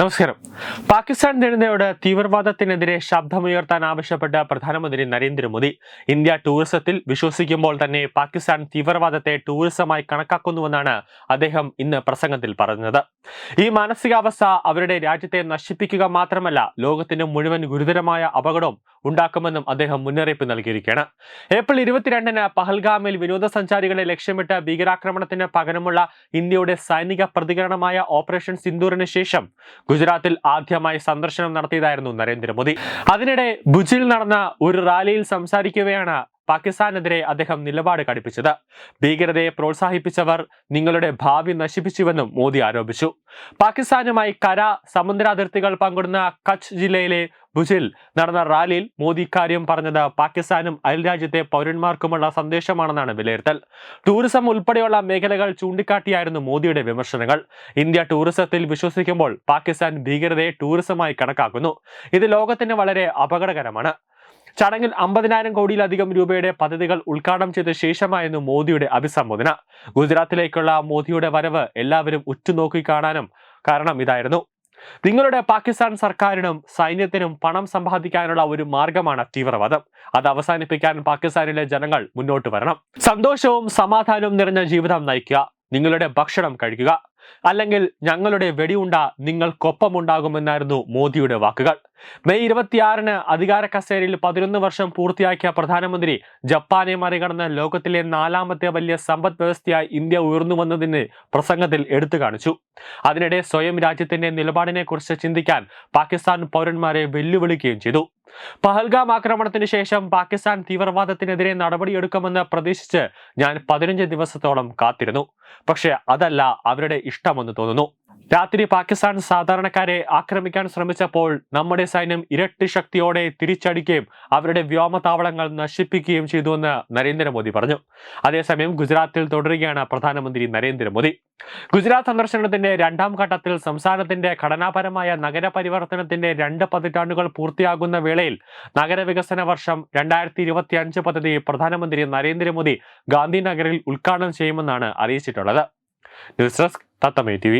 നമസ്കാരം. പാകിസ്ഥാൻ ജനതയോട് തീവ്രവാദത്തിനെതിരെ ശബ്ദമുയർത്താൻ ആവശ്യപ്പെട്ട പ്രധാനമന്ത്രി നരേന്ദ്രമോദി ഇന്ത്യ ടൂറിസത്തിൽ വിശ്വസിക്കുമ്പോൾ തന്നെ പാകിസ്ഥാൻ തീവ്രവാദത്തെ ടൂറിസമായി കണക്കാക്കുന്നുവെന്നാണ് അദ്ദേഹം ഇന്ന് പ്രസംഗത്തിൽ പറഞ്ഞത്. ഈ മാനസികാവസ്ഥ അവരുടെ രാജ്യത്തെ നശിപ്പിക്കുക മാത്രമല്ല ലോകത്തിന് മുഴുവൻ ഗുരുതരമായ അപകടവും ഉണ്ടാക്കുമെന്നും അദ്ദേഹം മുന്നറിയിപ്പ് നൽകിയിരിക്കുകയാണ്. ഏപ്രിൽ ഇരുപത്തിരണ്ടിന് പഹൽഗാമിൽ വിനോദസഞ്ചാരികളെ ലക്ഷ്യമിട്ട് ഭീകരാക്രമണത്തിന് പകരമുള്ള ഇന്ത്യയുടെ സൈനിക പ്രതികരണമായ ഓപ്പറേഷൻ സിന്ദൂറിന് ശേഷം ഗുജറാത്തിൽ ആദ്യമായി സന്ദർശനം നടത്തിയതായിരുന്നു നരേന്ദ്രമോദി. അതിനിടെ ഭുജിൽ നടന്ന ഒരു റാലിയിൽ സംസാരിക്കവെയാണ് പാകിസ്ഥാനെതിരെ അദ്ദേഹം നിലപാട് കടുപ്പിച്ചത്. ഭീകരതയെ പ്രോത്സാഹിപ്പിച്ചവർ നിങ്ങളുടെ ഭാവി നശിപ്പിച്ചുവെന്നും മോദി ആരോപിച്ചു. പാകിസ്ഥാനുമായി കര സമുദ്ര അതിർത്തികൾ പങ്കിടുന്ന കച്ച് ജില്ലയിലെ ഭുജിൽ നടന്ന റാലിയിൽ മോദി ഇക്കാര്യം പറഞ്ഞത് പാകിസ്ഥാനും അയൽരാജ്യത്തെ പൗരന്മാർക്കുമുള്ള സന്ദേശമാണെന്നാണ് വിലയിരുത്തൽ. ടൂറിസം ഉൾപ്പെടെയുള്ള മേഖലകൾ ചൂണ്ടിക്കാട്ടിയായിരുന്നു മോദിയുടെ വിമർശനങ്ങൾ. ഇന്ത്യ ടൂറിസത്തിൽ വിശ്വസിക്കുമ്പോൾ പാകിസ്ഥാൻ ഭീകരതയെ ടൂറിസമായി കണക്കാക്കുന്നു. ഇത് ലോകത്തിന് വളരെ അപകടകരമാണ്. ചടങ്ങിൽ അമ്പതിനായിരം കോടിയിലധികം രൂപയുടെ പദ്ധതികൾ ഉദ്ഘാടനം ചെയ്ത ശേഷമായിരുന്നു മോദിയുടെ അഭിസംബോധന. ഗുജറാത്തിലേക്കുള്ള മോദിയുടെ വരവ് എല്ലാവരും ഉറ്റുനോക്കി കാണാനും കാരണം ഇതായിരുന്നു. നിങ്ങളുടെ പാകിസ്ഥാൻ സർക്കാരിനും സൈന്യത്തിനും പണം സമ്പാദിക്കാനുള്ള ഒരു മാർഗമാണ് തീവ്രവാദം. അത് അവസാനിപ്പിക്കാൻ പാകിസ്ഥാനിലെ ജനങ്ങൾ മുന്നോട്ട് വരണം. സന്തോഷവും സമാധാനവും നിറഞ്ഞ ജീവിതം നയിക്കുക. നിങ്ങളുടെ ഭക്ഷണം കഴിക്കുക. അല്ലെങ്കിൽ ഞങ്ങളുടെ വെടിയുണ്ട നിങ്ങൾക്കൊപ്പമുണ്ടാകുമെന്നായിരുന്നു മോദിയുടെ വാക്കുകൾ. മെയ് ഇരുപത്തിയാറിന് അധികാര കസേരയിൽ പതിനൊന്ന് വർഷം പൂർത്തിയാക്കിയ പ്രധാനമന്ത്രി ജപ്പാനെ മറികടന്ന് ലോകത്തിലെ നാലാമത്തെ വലിയ സമ്പദ് വ്യവസ്ഥയായി ഇന്ത്യ ഉയർന്നു വന്നതിന് പ്രസംഗത്തിൽ എടുത്തു കാണിച്ചു. അതിനിടെ സ്വയം രാജ്യത്തിന്റെ നിലപാടിനെക്കുറിച്ച് ചിന്തിക്കാൻ പാകിസ്ഥാൻ പൗരന്മാരെ വെല്ലുവിളിക്കുകയും ചെയ്തു. പഹൽഗാം ആക്രമണത്തിന് ശേഷം പാകിസ്ഥാൻ തീവ്രവാദത്തിനെതിരെ നടപടിയെടുക്കുമെന്ന് പ്രതീക്ഷിച്ച് ഞാൻ പതിനഞ്ച് ദിവസത്തോളം കാത്തിരുന്നു. പക്ഷേ അതല്ല അവരുടെ ഇഷ്ടമെന്ന് തോന്നുന്നു. രാത്രി പാകിസ്ഥാൻ സാധാരണക്കാരെ ആക്രമിക്കാൻ ശ്രമിച്ചപ്പോൾ നമ്മുടെ സൈന്യം ഇരട്ടി ശക്തിയോടെ തിരിച്ചടിക്കുകയും അവരുടെ വ്യോമതാവളങ്ങൾ നശിപ്പിക്കുകയും ചെയ്തുവെന്ന് നരേന്ദ്രമോദി പറഞ്ഞു. അതേസമയം ഗുജറാത്തിൽ തുടരുകയാണ് പ്രധാനമന്ത്രി നരേന്ദ്രമോദി. ഗുജറാത്ത് സന്ദർശനത്തിന്റെ രണ്ടാം ഘട്ടത്തിൽ സംസ്ഥാനത്തിന്റെ ഘടനാപരമായ നഗരപരിവർത്തനത്തിന്റെ രണ്ട് പതിറ്റാണ്ടുകൾ പൂർത്തിയാകുന്ന വേളയിൽ നഗരവികസന വർഷം രണ്ടായിരത്തി ഇരുപത്തി അഞ്ച് പദ്ധതി പ്രധാനമന്ത്രി നരേന്ദ്രമോദി ഗാന്ധിനഗറിൽ ഉദ്ഘാടനം ചെയ്യുമെന്നാണ് അറിയിച്ചിട്ടുള്ളത്. News desk തത്തമേ T